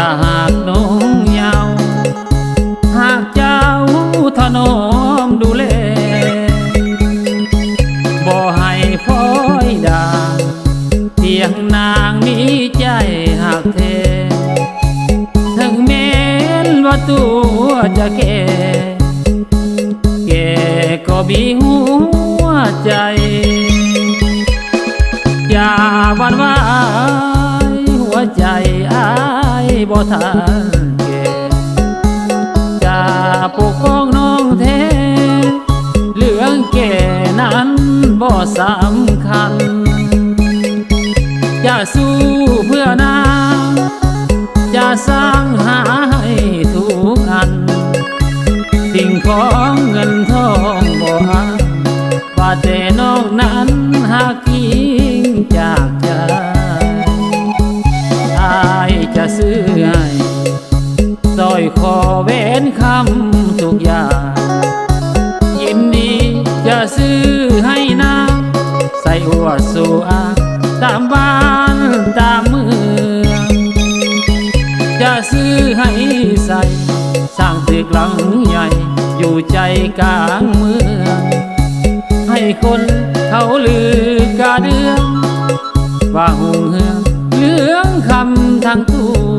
จะหากน้องเยาวหากเจ้าถนอมดูแลบ่ให้พ้อยด่าเพียงนางมีใจหากเทถึงเม้นว่าตัวจะแก่แก่ก็บีหัวใจ บ่ทันแก่จะปกป้องน้องแท้เรื่องแก่นั้นบ่สำคัญอย่าสู้เพื่อนางจะสร้างหาให้ทุกอัน สิ่งของเงินทองบ่หาว่าแต่น้องนั้นหากกิงจากใจ อให้สอยคอแหวนคำทุกอย่างยินดีจะซื้อให้นาใส่อวดสู่อาตามบ้านตามเมืองจะซื้อให้ใส่สร้างตึกหลังใหญ่อยู่ใจกลางเมือง ให้คนเขาลือกาเดืองว่าหงเฮืองเหลืองคำทางตู้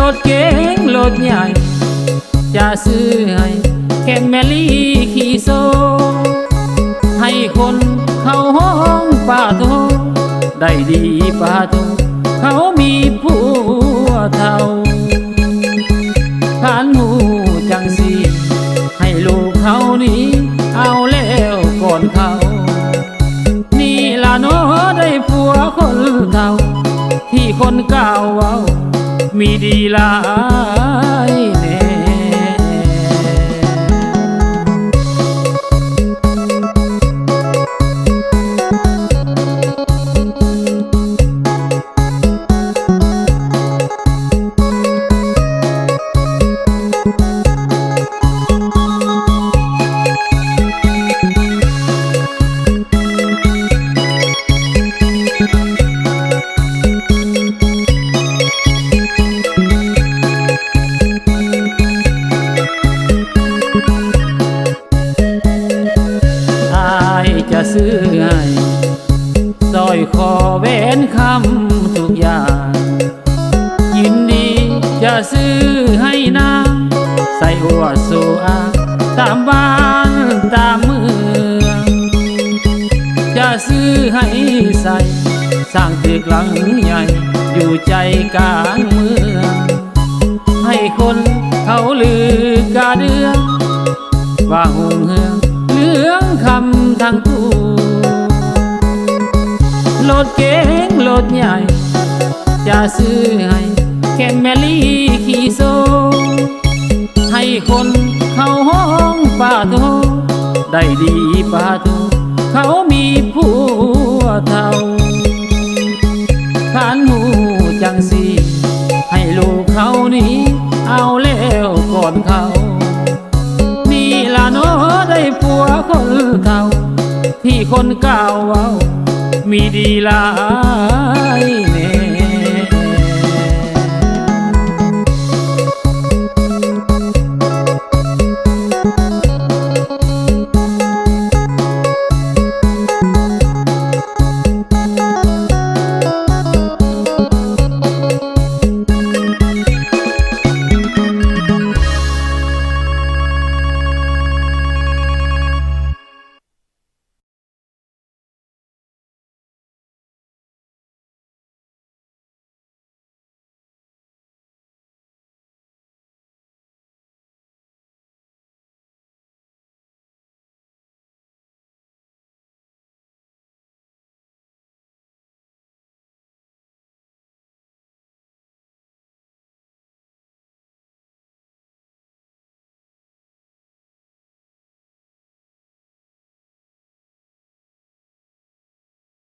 รถเก๋งรถใหญ่ จะซื้อให้แค่แมลี่ขี่โซ ให้คนเขาห้องป่าโทได้ดีป่าโทเขามีผัวเท่าผ่านหมูจังสีให้ลูกเขานี้เอาแล้วก่อนเขา นี่ล่ะเนาะได้ผัวคนเท่าที่คนเก่าเว้า มีดีหลาย จะซื้อให้สร้อยคอแหวนคำทุกอย่าง ยินดีจะซื้อให้นางใส่อวสู่อางตามบ้านตามเมืองจะซื้อให้ใส่สร้างตึกหลังใหญ่อยู่ใจกลางเมือง ให้คนเขาลือกาเดืองว่าหงเฮืองเหลืองคำทางตู้ร ถเก๋งรถใหญ่ จะซื้อให้แค่แมลี่ขี่โซ ให้คนเขาห้องป่าโทได้ดีป่าโทเขามีผัวเท่าผ่านหมูจังสีให้ลูกเขานี้เอาแล้วก่อนเขานี่ล่ะเนาะได้ผัวคนเก่าที่คนเก่าเว้า มีดีหลาย